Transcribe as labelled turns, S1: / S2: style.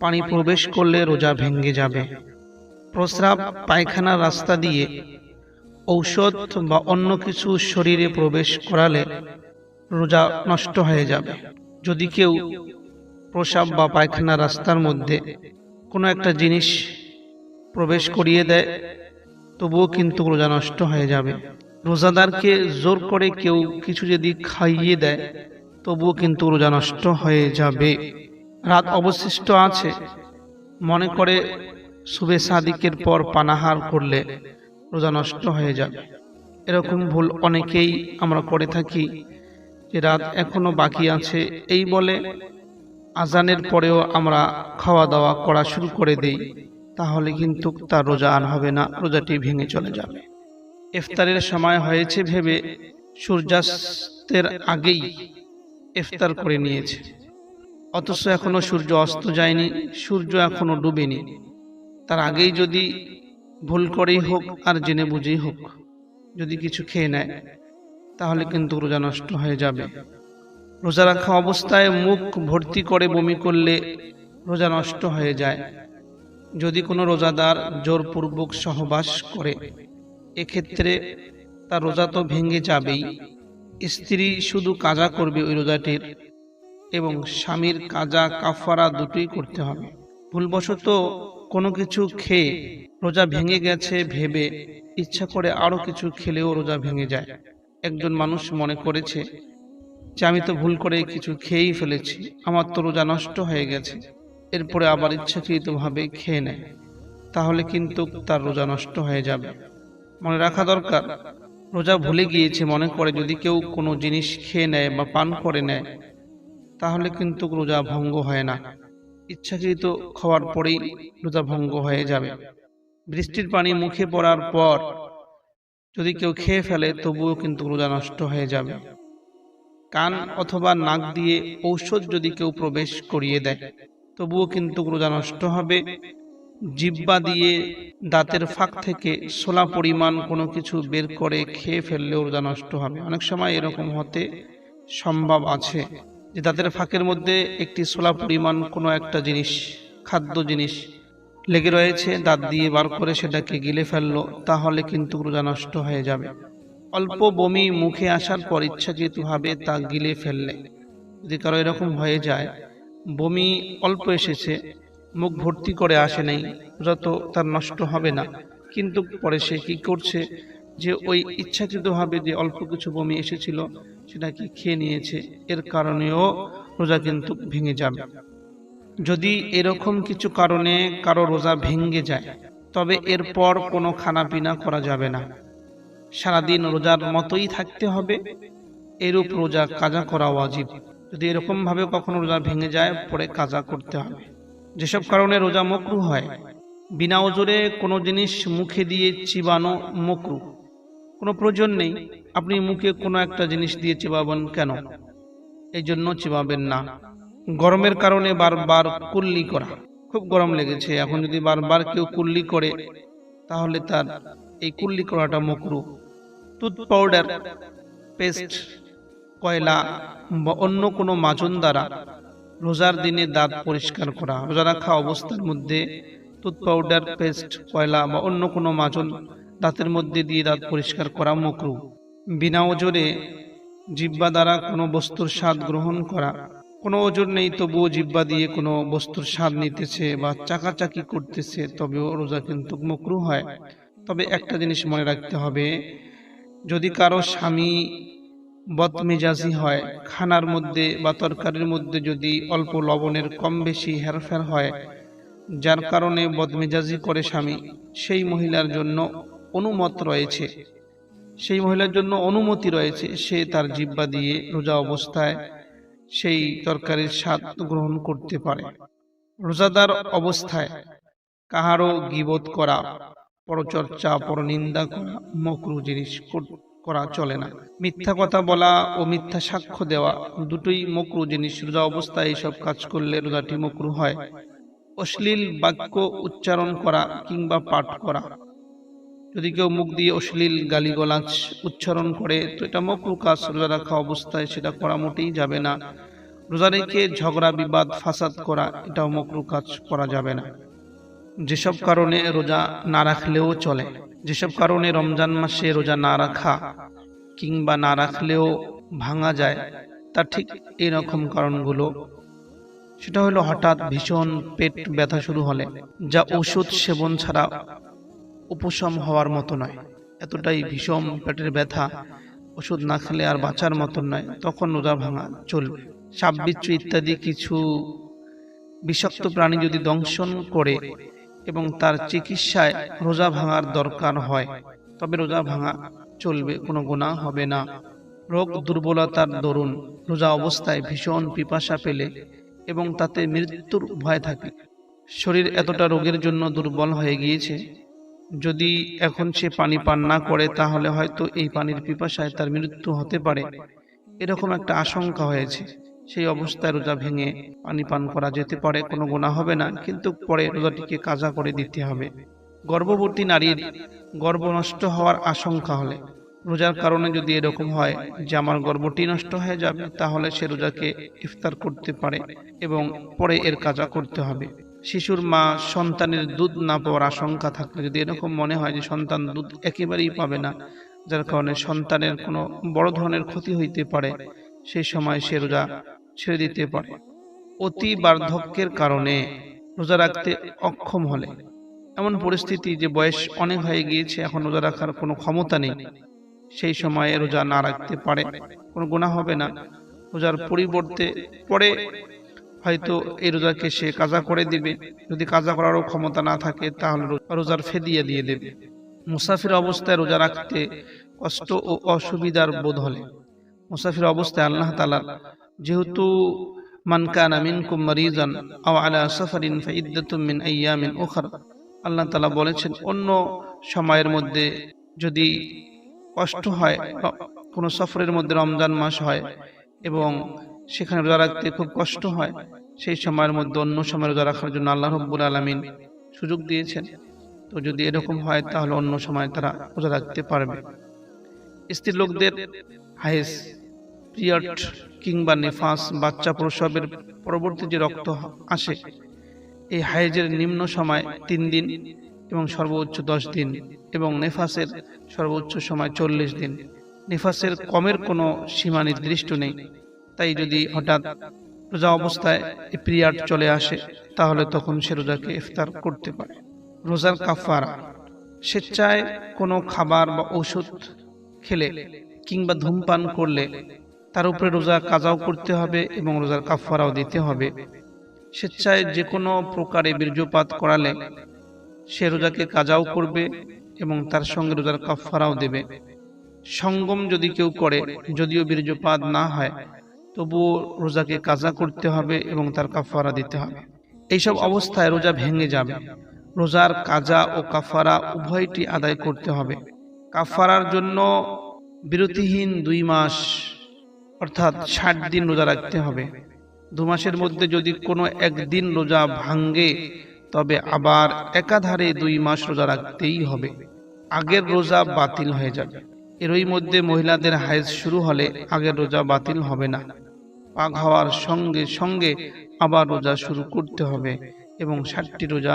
S1: পানি প্রবেশ করলে রোজা ভেঙ্গে যাবে। প্রস্রাব পায়খানার রাস্তা দিয়ে ঔষধ বা অন্য কিছু শরীরে প্রবেশ করালে রোজা নষ্ট হয়ে যাবে। যদি কেউ প্রসাব বা পায়খানা রাস্তার মধ্যে কোনো একটা জিনিস প্রবেশ করিয়ে দেয়, তবুও কিন্তু রোজা নষ্ট হয়ে যাবে। রোজাদারকে জোর করে কেউ কিছু যদি খাইয়ে দেয়, তবুও কিন্তু রোজা নষ্ট হয়ে যাবে। রাত অবশিষ্ট আছে। মনে করে শুভে সাদিকের পর পানাহার করলে রোজা নষ্ট হয়ে যাবে এরকম ভুল অনেকেই আমরা করে থাকি যে রাত এখনও বাকি আছে। এই বলে আজানের পরেও আমরা খাওয়া দাওয়া করা শুরু করে দেই। তাহলে কিন্তু তার রোজা আর হবে না, রোজাটি ভেঙে চলে যাবে। ইফতারের সময় হয়েছে ভেবে সূর্যাস্তের আগেই ইফতার করে নিয়েছে। অথচ এখনও সূর্য অস্ত যায়নি, সূর্য এখনও ডুবেনি। তার আগেই যদি ভুল করেই হোক, আর জেনে বুঝেই হোক, যদি কিছু খেয়ে নেয়, তাহলে কিন্তু রোজা নষ্ট হয়ে যাবে। রোজা রাখা অবস্থায় মুখ ভর্তি করে বমি করলে রোজা নষ্ট হয়ে যায়। যদি কোনো রোজাদার জোরপূর্বক সহবাস করে, এক্ষেত্রে তার রোজা তো ভেঙে যাবেই। স্ত্রী শুধু কাজা করবে ওই রোজাটির এবং স্বামীর কাজা কাফারা দুটোই করতে হবে। ভুলবশত কোনো কিছু খেয়ে রোজা ভেঙে গেছে ভেবে ইচ্ছা করে আরও কিছু খেলেও রোজা ভেঙে যায়। একজন মানুষ মনে করেছে যে, আমি তো ভুল করে কিছু খেয়েই ফেলেছি, আমার তো রোজা নষ্ট হয়ে গেছে। এরপরে আবার ইচ্ছাকৃতভাবে খেয়ে নেয়। তাহলে কিন্তু তার রোজা নষ্ট হয়ে যাবে। মনে রাখা দরকার, রোজা ভুলে গিয়েছে মনে করে যদি কেউ কোনো জিনিস খেয়ে নেয় বা পান করে নেয় তাহলে কিন্তু রোজা ভঙ্গ হয় না। ইচ্ছাকৃত খাওয়ার পরেই রোজা ভঙ্গ হয়ে যাবে। বৃষ্টির পানি মুখে পড়ার পর যদি কেউ খেয়ে ফেলে, তবুও কিন্তু রোজা নষ্ট হয়ে যাবে। কান অথবা নাক দিয়ে ঔষধ যদি কেউ প্রবেশ করিয়ে দেয়, তবুও কিন্তু রোজা নষ্ট হবে। জিব্বা দিয়ে দাঁতের ফাঁক থেকে সোলা পরিমাণ কোনো কিছু বের করে খেয়ে ফেললেও রোজা নষ্ট হবে। অনেক সময় এরকম হতে সম্ভব আছে। যে দাঁতের ফাঁকের মধ্যে একটি সোলা পরিমাণ কোনো একটা জিনিস, খাদ্য জিনিস লেগে রয়েছে, দাঁত দিয়ে বার করে সেটাকে গিলে ফেলল, তাহলে কিন্তু রোজা নষ্ট হয়ে যাবে। অল্প বমি মুখে আসার পর ইচ্ছা ইচ্ছাকৃতভাবে তা গিলে ফেললে। যদি কারও এরকম হয়ে যায়, বমি অল্প এসেছে, মুখ ভর্তি করে আসে নাই যত তার নষ্ট হবে না। কিন্তু পরে সে কি করছে যে ওই ইচ্ছাকৃতভাবে যে অল্প কিছু বমি এসেছিল, সেটাকে খেয়ে নিয়েছে। এর কারণেও রোজা কিন্তু ভেঙে যাবে। যদি এরকম কিছু কারণে কারও রোজা ভেঙে যায়, তবে এরপর কোনো খানাপিনা করা যাবে না। সারাদিন রোজার মতোই থাকতে হবে। এরূপ রোজা কাজা করা ওয়াজিব। যদি এরকমভাবে কখনো রোজা ভেঙে যায়, পরে কাজা করতে হবে। যেসব কারণে রোজা মকরু হয়, বিনা ওজরে কোনো জিনিস মুখে দিয়ে চিবানো মকরু। কোনো প্রয়োজন নেই। আপনি মুখে কোনো একটা জিনিস দিয়ে চিবাবেন কেন? এই জন্য চিবাবেন না। গরমের কারণে বারবার কুল্লি করা। খুব গরম লেগেছে। এখন যদি বারবার কেউ কুল্লি করে, তাহলে তার এই কুল্লি করাটা মকরু। টুথ পাউডার পেস্ট কয়লা বা অন্য কোনো মাজন দ্বারা রোজার দিনে দাঁত পরিষ্কার করা। রোজা রাখা অবস্থার মধ্যে টুথ পাউডার পেস্ট কয়লা বা অন্য কোনো মাজন দাঁতের মধ্যে দিয়ে দাঁত পরিষ্কার করা মকরু। বিনা ওজরে জিব্বা দ্বারা কোনো বস্তুর স্বাদ গ্রহণ করা। কোনো ওজন নেই, তবুও জিব্বা দিয়ে কোনো বস্তুর স্বাদ নিতেছে বা চাকাচাকি করতেছে, তবেও রোজা কিন্তু মকরু হয়। তবে একটা জিনিস মনে রাখতে হবে, যদি কারও স্বামী বদমেজাজি হয়, খানার মধ্যে বা তরকারির মধ্যে যদি অল্প লবণের কম বেশি হেরফের হয়, যার কারণে বদমেজাজি করে স্বামী, সেই মহিলার জন্য অনুমত রয়েছে। সেই মহিলার জন্য অনুমতি রয়েছে। সে তার জিব্বা দিয়ে রোজা অবস্থায় সেই তরকারির স্বাদ গ্রহণ করতে পারে। রোজাদার অবস্থায় কাহারও গিবোধ করা, পরচর্চা, পরনিন্দা করা, মকরু জিনিস কর- চলে না। মিথ্যা কথা বলা ও মিথ্যা সাক্ষ্য দেওয়া দুটোই মকরু জিনিস। রোজা অবস্থায় এইসব কাজ করলে রোজাটি মকরু হয়। অশ্লীল বাক্য উচ্চারণ করা কিংবা পাঠ করা যদি কেউ মুখ দিয়ে অশ্লীল গালিগালাজ উচ্চারণ করে, তো এটা মকরু কাজ, রোজা রাখা অবস্থায় সেটা করা মোটেই যাবে না। রোজা রেখে ঝগড়া, বিবাদ, ফাসাদ করা, এটাও মকরু কাজ করা যাবে না। যেসব কারণে রোজা না রাখলেও চলে, যেসব কারণে রমজান মাসে রোজা না রাখা কিংবা না রাখলেও ভাঙা যায়, তা ঠিক এরকম কারণগুলো। সেটা হলো হঠাৎ ভীষণ পেট ব্যথা শুরু হলে, যা ওষুধ সেবন ছাড়া উপশম হওয়ার মতো নয়। এতটাই ভীষণ পেটের ব্যথা, ওষুধ না খেলে আর বাঁচার মতো নয়। তখন রোজা ভাঙা চলবে। সাপ বিচ্ছু ইত্যাদি কিছু বিষাক্ত প্রাণী যদি দংশন করে এবং তার চিকিৎসায় রোজা ভাঙার দরকার হয়, তবে রোজা ভাঙা চলবে, কোনো গুণা হবে না। রোগ দুর্বলতার দরুন রোজা অবস্থায় ভীষণ পিপাসা পেলে এবং তাতে মৃত্যুর ভয় থাকে। শরীর এতটা রোগের জন্য দুর্বল হয়ে গিয়েছে যদি এখন সে পানি পান না করে, তাহলে হয়তো এই পানির পিপাসায় তার মৃত্যু হতে পারে। এরকম একটা আশঙ্কা হয়েছে। সেই অবস্থায় রোজা ভেঙে পানি পান করা যেতে পারে, কোনো গোনা হবে না, কিন্তু পরে রোজাটিকে কাজা করে দিতে হবে। গর্ভবতী নারীর গর্ভ নষ্ট হওয়ার আশঙ্কা হলে, রোজার কারণে যদি এরকম হয় যে আমার গর্ভটি নষ্ট হয়ে যাবে, তাহলে সে রোজাকে ইফতার করতে পারে এবং পরে এর কাজা করতে হবে। শিশুর মা সন্তানের দুধ না পাওয়ার আশঙ্কা থাকলে যদি এরকম মনে হয় যে সন্তান দুধ একেবারেই পাবে না, যার কারণে সন্তানের কোনো বড় ধরনের ক্ষতি হইতে পারে, সেই সময় সে রোজা ছেড়ে দিতে পারে। অতি বার্ধক্যের কারণে রোজা রাখতে অক্ষম হলে। এমন পরিস্থিতি যে বয়স অনেক হয়ে গিয়েছে, এখন রোজা রাখার কোনো ক্ষমতা নেই। সেই সময়ে রোজা না রাখতে পারে, কোনো গুণা হবে না। রোজার পরিবর্তে পরে হয়তো এই রোজাকে সে কাজা করে দিবে। যদি কাজা করারও ক্ষমতা না থাকে, তাহলে রোজার ফেদিয়ে দিয়ে দেবে। মুসাফির অবস্থায় রোজা রাখতে কষ্ট ও অসুবিধার বোধ হলে। মুসাফির অবস্থায় আল্লাহ তালা যেহেতু, মান কানা মিনকুম মারিজান আলা সাফারিন ফাইদ্দাতুম মিন আইয়ামিন আল্লাহ তালা বলেছেন, অন্য সময়ের মধ্যে যদি কষ্ট হয়, কোনো সফরের মধ্যে রমজান মাস হয় এবং সেখানে রোজা রাখতে খুব কষ্ট হয়, সেই সময়ের মধ্যে অন্য সময় রোজা রাখার জন্য আল্লাহ রব্বুল আলমিন সুযোগ দিয়েছেন। তো যদি এরকম হয়, তাহলে অন্য সময় তারা রোজা রাখতে পারবে। স্ত্রী লোকদের হাইস পিরিয়ড কিংবা নেফাস, বাচ্চা প্রসবের পরবর্তী যে রক্ত আসে, এই হাইজের নিম্ন সময় তিন দিন এবং সর্বোচ্চ দশ দিন এবং নেফাসের সর্বোচ্চ সময় চল্লিশ দিন। নেফাসের কমের কোনো সীমা নির্দিষ্ট নেই। তাই যদি হঠাৎ রোজা অবস্থায় পিরিয়ড চলে আসে তাহলে তখন সে রোজাকে ইফতার করতে পারে। রোজার কাফারা স্বেচ্ছায় কোনো খাবার বা ওষুধ খেলে কিংবা ধূমপান করলে তার উপরে রোজা কাজাও করতে হবে এবং রোজার কাফারাও দিতে হবে। স্বেচ্ছায় যে কোনো প্রকারে বীর্যপাত করালে সে রোজাকে কাজাও করবে এবং তার সঙ্গে রোজার কাফারাও দেবে। সঙ্গম যদি কেউ করে যদিও বীর্যপাত না হয় তবুও রোজাকে কাজা করতে হবে এবং তার কাফারা দিতে হবে। এইসব অবস্থায় রোজা ভেঙে যাবে। রোজার কাজা ও কাফারা উভয়টি আদায় করতে হবে। কাফারার জন্য বিরতিহীন দুই মাস, অর্থাৎ ষাট দিন রোজা রাখতে হবে। দু মাসের মধ্যে যদি কোনো একদিন রোজা ভাঙ্গে তবে আবার একাধারে দুই মাস রোজা রাখতেই হবে। আগের রোজা বাতিল হয়ে যাবে। এরই মধ্যে মহিলাদের হায়েজ শুরু হলে আগের রোজা বাতিল হবে না। পাক হওয়ার সঙ্গে সঙ্গে আবার রোজা শুরু করতে হবে এবং ষাটটি রোজা